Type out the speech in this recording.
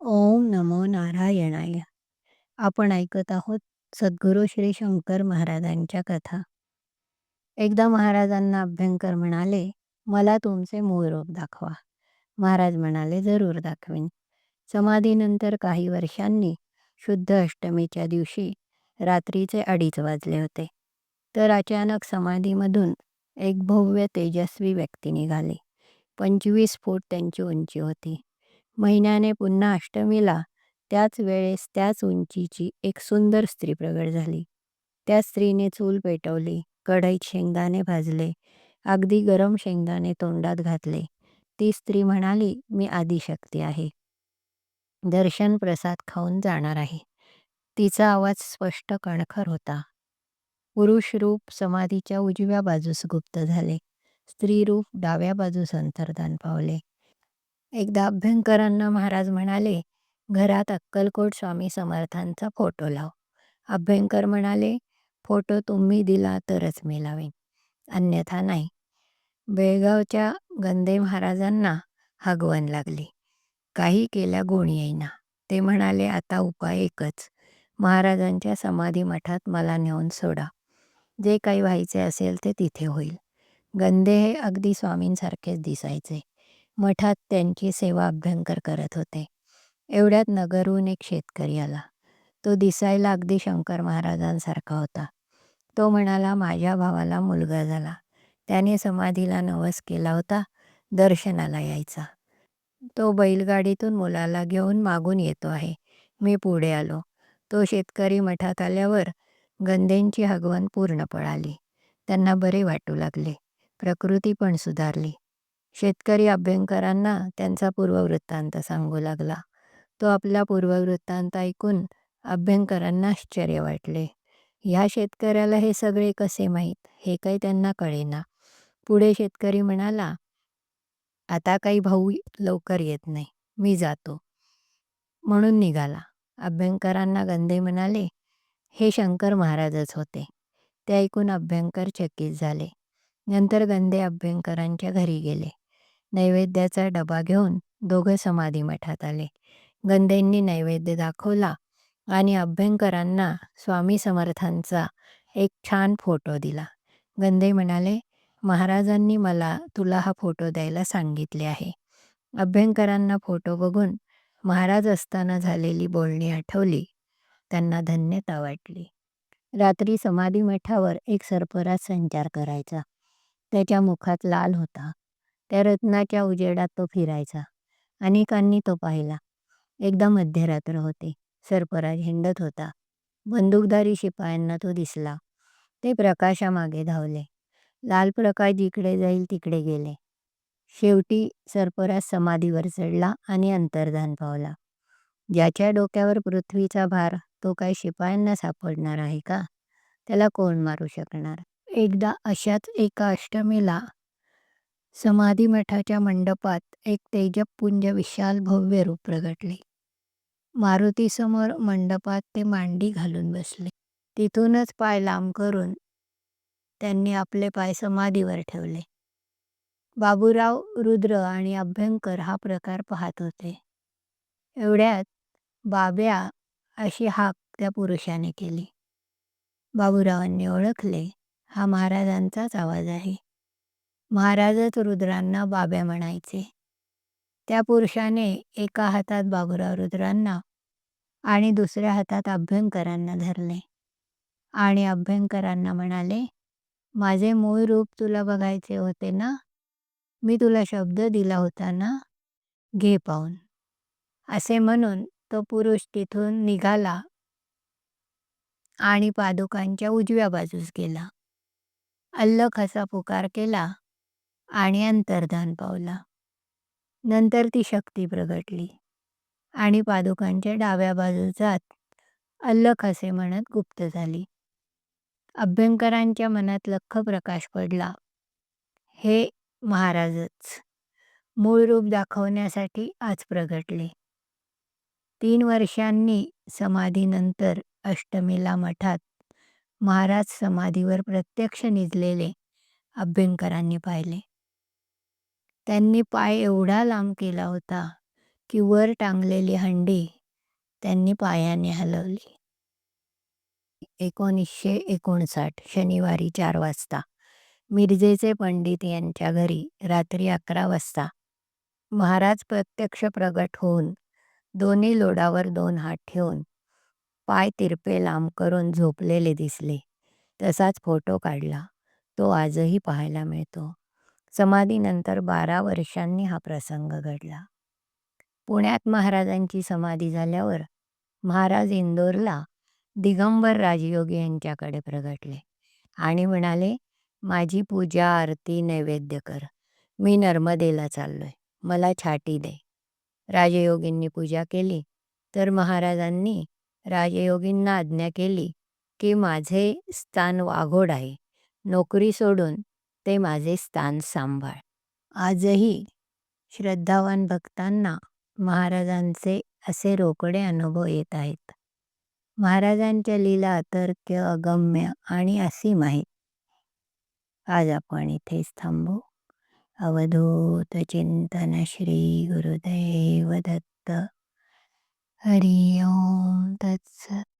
ओम नमो नारायणाय. आपण ऐकत आहोत सद्गुरू श्री शंकर महाराजांच्या कथा. एकदा महाराजांना अभ्यंकर म्हणाले मला तुमचे मूळ रूप दाखवा. महाराज म्हणाले जरूर दाखवीन. समाधीनंतर काही वर्षांनी शुद्ध अष्टमीच्या दिवशी रात्रीचे अडीच वाजले होते. तर अचानक समाधीमधून एक भव्य तेजस्वी व्यक्ती निघाली. पंचवीस फूट त्यांची उंची होती. महिन्याने पुन्हा अष्टमीला त्याच वेळेस त्याच उंचीची एक सुंदर स्त्री प्रगट झाली. त्या स्त्रीने चूल पेटवली कढईत शेंगदाणे भाजले अगदी गरम शेंगदाणे तोंडात घातले. ती स्त्री म्हणाली मी आदिशक्ती आहे. दर्शन प्रसाद खाऊन जाणार आहे. तिचा आवाज स्पष्ट कणखर होता. पुरुष रूप समाधीच्या उजव्या बाजूस गुप्त झाले. स्त्री रूप डाव्या बाजूस अंतर्धान पावले. एकदा अभ्यंकरांना महाराज म्हणाले घरात अक्कलकोट स्वामी समर्थांचा फोटो लाव. अभ्यंकर म्हणाले फोटो तुम्ही दिला तरच मी लावेन अन्यथा नाही. बेळगावच्या गंदे महाराजांना हगवण लागली. काही केल्या गुण येईना. ते म्हणाले आता उपाय एकच. महाराजांच्या समाधी मठात मला नेऊन सोडा. जे काही व्हायचे असेल ते तिथे होईल. गंदे हे अगदी स्वामींसारखेच दिसायचे. मठात त्यांची सेवा अभ्यंकर करत होते. एवढ्यात नगरहून एक शेतकरी आला. तो दिसायला अगदी शंकर महाराजांसारखा होता. तो म्हणाला माझ्या भावाला मुलगा झाला. त्याने समाधीला नवस केला होता दर्शनाला यायचा. तो बैलगाडीतून मुलाला घेऊन मागून येतो आहे. मी पुढे आलो. तो शेतकरी मठात आल्यावर गंधेंची हगवण पूर्ण पळाली. त्यांना बरे वाटू लागले. प्रकृती पण सुधारली. शेतकरी अभ्यंकरांना त्यांचा पूर्ववृत्तांत सांगू लागला. तो आपला पूर्ववृत्तांत ऐकून अभ्यंकरांना आश्चर्य वाटले. ह्या शेतकऱ्याला हे सगळे कसे माहीत? हे काही त्यांना कळेना. पुढे शेतकरी म्हणाला आता काही भाऊ लवकर येत नाही. मी जातो. म्हणून निघाला. अभ्यंकरांना गंधे म्हणाले हे शंकर महाराजच होते. ते ऐकून अभ्यंकर चकित झाले. नंतर गंधे अभ्यंकरांच्या घरी गेले. नैवेद्याचा डबा घेऊन दोघं समाधी मठात आले. गंधेंनी नैवेद्य दाखवला आणि अभ्यंकरांना स्वामी समर्थांचा एक छान फोटो दिला. गंधे म्हणाले महाराजांनी मला तुला हा फोटो द्यायला सांगितले आहे. अभ्यंकरांना फोटो बघून महाराज असताना झालेली बोलणी आठवली. त्यांना धन्यता वाटली. रात्री समाधी मठावर एक सरपराज संचार करायचा. त्याच्या मुखात लाल होता. त्या रत्नाच्या उजेडात तो फिरायचा अनेकांनी तो पाहिला. एकदा मध्यरात्र होते. सर्पराज हिंडत होता. बंदूकधारी शिपायांना तो दिसला. ते प्रकाशामागे धावले. लाल प्रकाश जिकडे जाईल तिकडे गेले. शेवटी सर्पराज समाधीवर चढला आणि अंतर्धान पावला. ज्याच्या डोक्यावर पृथ्वीचा भार तो काय शिपायांना सापडणार आहे का? त्याला कोण मारू शकणार? एकदा अशाच एका अष्टमीला समाधी मठाच्या मंडपात एक तेजपुंज विशाल भव्य रूप प्रगटले. मारुतीसमोर मंडपात ते मांडी घालून बसले. तिथूनच पाय लांब करून त्यांनी आपले पाय समाधीवर ठेवले. बाबूराव रुद्र आणि अभ्यंकर हा प्रकार पाहत होते. एवढ्यात बाब्या अशी हाक त्या पुरुषाने केली. बाबूरावांनी ओळखले. हा महाराजांचाच आवाज आहे. महाराजच रुद्रांना बाब्या म्हणायचे. त्या पुरुषाने एका हातात बाबुराव रुद्रांना आणि दुसऱ्या हातात अभ्यंकरांना धरले. आणि अभ्यंकरांना म्हणाले माझे मूळ रूप तुला बघायचे होते ना? मी तुला शब्द दिला होता ना? घे पाहून. असे म्हणून तो पुरुष तिथून निघाला आणि पादुकांच्या उजव्या बाजूस गेला. अल्लख असा पुकार केला आणि अंतर्धान पावला. नंतर ती शक्ती प्रगटली. आणि पादुकांच्या डाव्या बाजूचात जात अल्लख असे म्हणत गुप्त झाली. अभ्यंकरांच्या मनात लख प्रकाश पडला. हे महाराजच मूळ रूप दाखवण्यासाठी आज प्रगटले. तीन वर्षांनी समाधीनंतर अष्टमीला मठात महाराज समाधीवर प्रत्यक्ष निजलेले अभ्यंकरांनी पाहिले. त्यांनी पाय एवढा लांब केला होता की वर टांगलेली हंडी त्यांनी पायाने हलवली. एकोणीसशे एकोणसाठ शनिवारी चार वाजता मिरजेचे पंडित यांच्या घरी रात्री अकरा वाजता महाराज प्रत्यक्ष प्रगट होऊन दोन्ही लोडावर दोन हात ठेवून पाय तिरपे लांब करून झोपलेले दिसले. तसाच फोटो काढला. तो आजही पाहायला मिळतो. समाधीनंतर बारा वर्षांनी हा प्रसंग घडला. पुण्यात महाराजांची समाधी झाल्यावर महाराज इंदोरला दिगंबर राजयोगी यांच्याकडे प्रगटले आणि म्हणाले माझी पूजा आरती नैवेद्य कर. मी नर्मदेला चाललोय. मला छाटी दे. राजयोगींनी पूजा केली तर महाराजांनी राजयोगींना आज्ञा केली की माझे स्थान वाघोड आहे. नोकरी सोडून ते माझे स्थान सांभाळ. आजही श्रद्धावान भक्तांना महाराजांचे असे रोकडे अनुभव येत आहेत. महाराजांच्या लीला अतर्क्य, अगम्य आणि असीम आहेत. आज आपण इथेच थांबू. अवधूत चिंतन श्री गुरुदेव दत्त. हरी ओम तत्सत